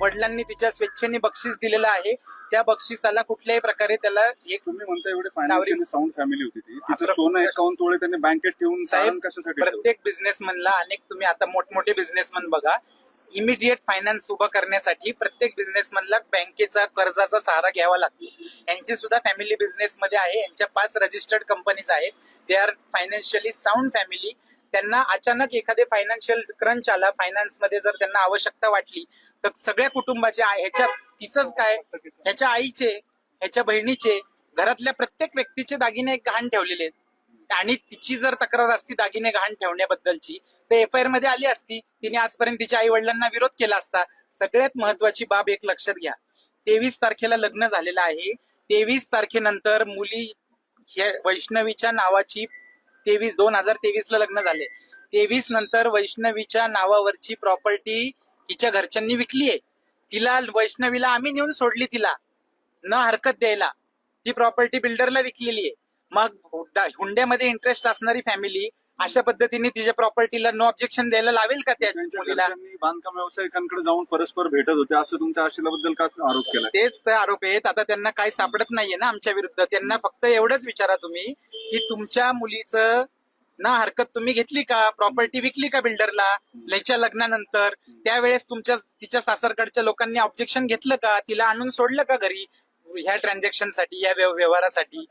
वडिलांनी तिच्या स्वेच्छेने बक्षीस दिलेलं आहे. त्या बक्षिसाला कुठल्याही प्रकारे त्याला एक तुम्ही म्हणता एवढे फायनान्शियली साऊंड फॅमिली होती ती. तिचं सोनं एकावन्न तोळे त्यांनी बँकेत ठेवून साहेब, तारण कशासाठी ठेवलं? प्रत्येक बिझनेसमनला अनेक तुम्ही आता मोठमोठे बिझनेसमन बघा. इमिडिएट फायनान्स उभं करण्यासाठी प्रत्येक बिझनेसमनला बँकेचा कर्जाचा सहारा घ्यावा लागतो. यांची सुद्धा फॅमिली बिझनेस मध्ये आहे. यांच्या पाच रजिस्टर्ड कंपनीज आहेत. They are financially sound family त्यांना अचानक एखादे फायनान्शियल क्रंच आला फायनान्समध्ये जर त्यांना आवश्यकता वाटली तर सगळ्या कुटुंबाचे ह्याच्या तिचंच काय? ह्याच्या आईचे ह्याच्या बहिणीचे घरातल्या प्रत्येक व्यक्तीचे दागिने गहाण ठेवलेले आहेत. आणि तिची जर तक्रार असती दागिने गहाण ठेवण्याबद्दलची तर एफ आय आरमध्ये आली असती तिने आजपर्यंत तिच्या आई वडिलांना विरोध केला असता सगळ्यात महत्वाची बाब एक लक्षात घ्या. तेवीस तारखेला लग्न झालेलं आहे. तेवीस तारखेनंतर मुली हे वैष्णवीच्या नावाची तेवीस दोन हजार तेवीस ला लग्न झाले. तेवीस नंतर वैष्णवीच्या नावावरची प्रॉपर्टी हिच्या घरच्यांनी विकली आहे. तिला वैष्णवीला आम्ही नेऊन सोडली तिला. न हरकत द्यायला. ती प्रॉपर्टी बिल्डरला विकलेली आहे. मग हुंड्यामध्ये इंटरेस्ट असणारी फॅमिली अशा पद्धतीने तिच्या प्रॉपर्टीला नो ऑब्जेक्शन द्यायला लावेल का त्या मुलीला? बांधकाम व्यावसायिकांकडे जाऊन परस्पर भेटत होते. असं तुमच्या आशिलाबद्दल का आरोप केला तेच ते आरोप आहेत. आता त्यांना काही सापडत नाहीये ना आमच्या विरुद्ध. त्यांना फक्त एवढंच विचारा तुम्ही की तुमच्या मुलीचं ना हरकत तुम्ही घेतली का? प्रॉपर्टी विकली का बिल्डरला लयच्या लग्नानंतर? त्यावेळेस तुमच्या तिच्या सासरकडच्या लोकांनी ऑब्जेक्शन घेतलं का? तिला आणून सोडलं का घरी? ह्या ट्रान्झॅक्शनसाठी या व्यव- व्यवहारासाठी